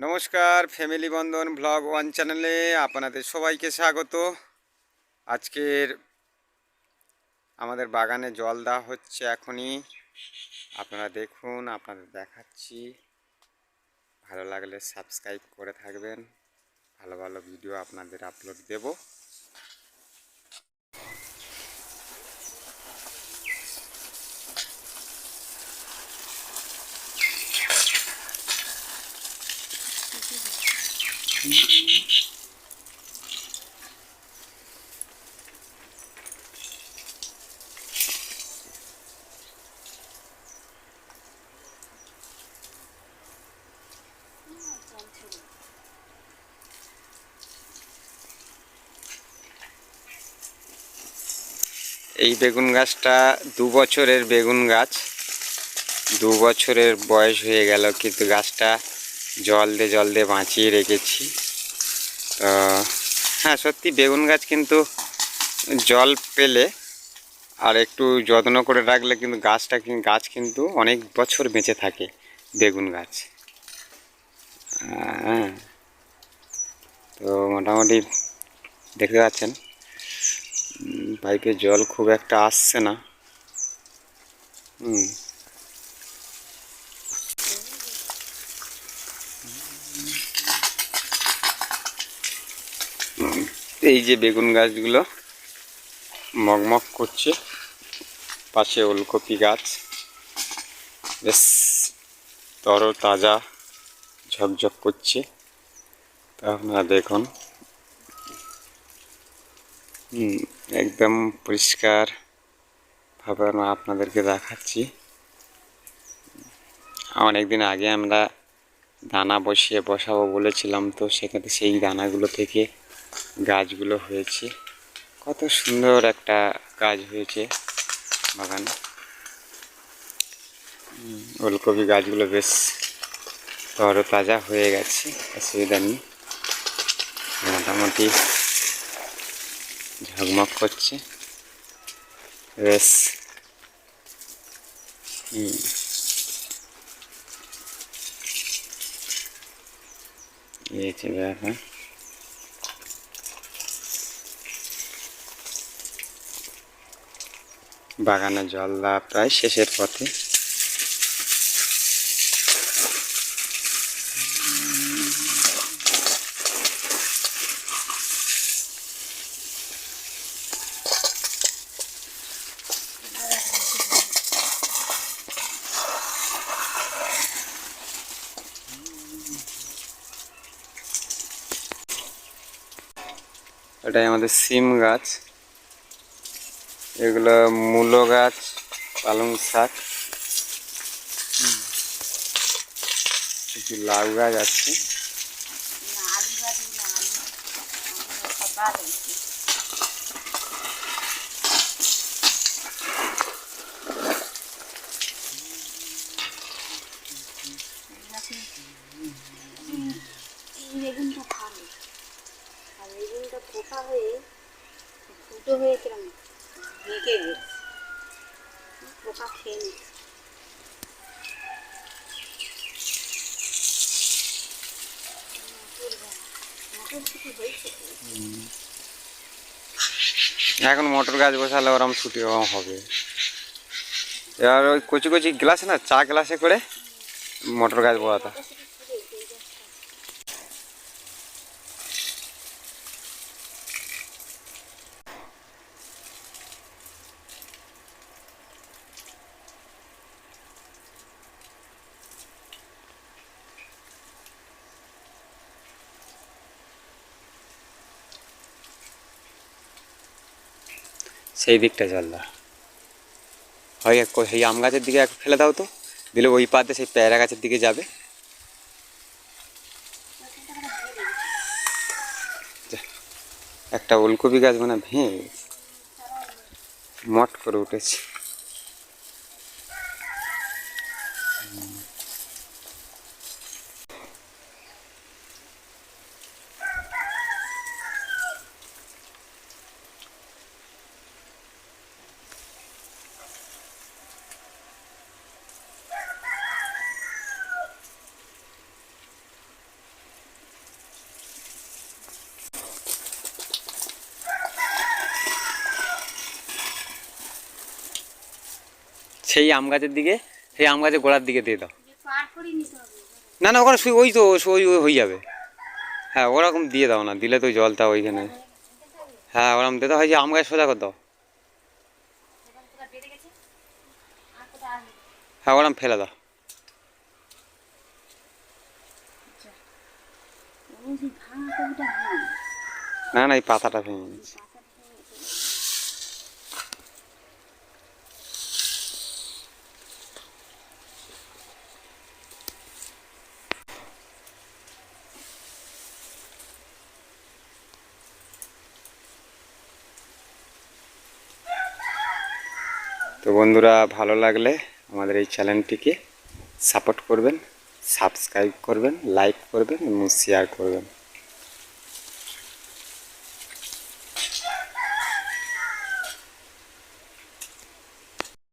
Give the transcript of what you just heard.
নমস্কার ফ্যামিলি বন্ধন blog one চ্যানেলে আপনাদের সবাইকে স্বাগত। আজকের আমাদের বাগানে জল দেওয়া হচ্ছে এখনই। আপনারা দেখুন, আপনাদের দেখাচ্ছি। ভালো লাগলে সাবস্ক্রাইব করে থাকবেন। ভালো ভালো ভিডিও আপনাদের আপলোড দেব। এই বেগুন গাছটা দু বছরের বেগুন গাছ। দু বছরের বয়স হয়ে গেল, কিন্তু গাছটা জল দিয়ে জল দিয়ে বাঁচিয়ে রেখেছি। তো হ্যাঁ সত্যি বেগুন গাছ কিন্তু জল পেলে আর একটু যত্ন করে রাখলে কিন্তু গাছটা গাছ কিন্তু অনেক বছর বেঁচে থাকে বেগুন গাছ। হ্যাঁ। তো, মোটামুটি দেখতে পাচ্ছেন। পাইপে জল খুব একটা আসছে না। হুম। এই যে বেগুন গাছগুলো মগমগ করছে, পাশে ওলকপি গাছ। বেশ তর তাজা ঝকঝক করছে। তা আপনারা দেখুন। একদম পরিষ্কার ভাবে আমি আপনাদেরকে দেখাচ্ছি। অনেকদিন আগে আমরা দানা বসিয়ে বসাবো বলেছিলাম, তো সেখানে সেই দানাগুলো থেকে গাছগুলো হয়েছে। কত সুন্দর একটা গাছ হয়েছে বাগানে। ওলকপি গাছগুলো বেশ তরতাজা হয়ে গেছে, অসুবিধা নেই। মোটামুটি ঝকমক করছে। বেশ। এই বাগানে জল দেওয়া প্রায় শেষের পথে। এটাই আমাদের সিম গাছ। এগুলো মূলো গাছ পালং শাক। কিছু লাউ গাছ আছে। বেগুনটা হয়ে ফুটো হয়ে কিরম ভেঙে গেছে পোকা খেয়ে নিচ্ছে এখন মোটর গাছ বসালে ওরম ছুটি হবে। এবার ওই কচি কচি গ্লাসে না চা গ্লাসে করে মোটর গাছ বসাতে। সেই দিকটা জল দাও হয় এক সেই আম গাছের দিকে এক ফেলে দাও তো। দিলে ওই পাতে সেই পেয়ারা গাছের দিকে যাবে। একটা ওলকপি গাছ মানে ভেঙে। মট করে উঠেছে। সেই আম গাছের দিকে সেই আম গাছের গোড়ার দিকে দিয়ে দাও। না না ওখানে ওই তো ওই হয়ে যাবে। হ্যাঁ ওরকম দিয়ে দাও না দিলে তো জলটা ওইখানে। হ্যাঁ ওরকম দিয়ে দাও হয় যে আম গাছ সোজা করে দাও। হ্যাঁ ওরকম ফেলে দাও। হ্যাঁ না না এই পাতাটা ভেঙে গেছে তো বন্ধুরা, ভালো লাগলে আমাদের এই চ্যানেলটিকে সাপোর্ট করবেন, সাবস্ক্রাইব করবেন, লাইক করবেন এবং শেয়ার করবেন।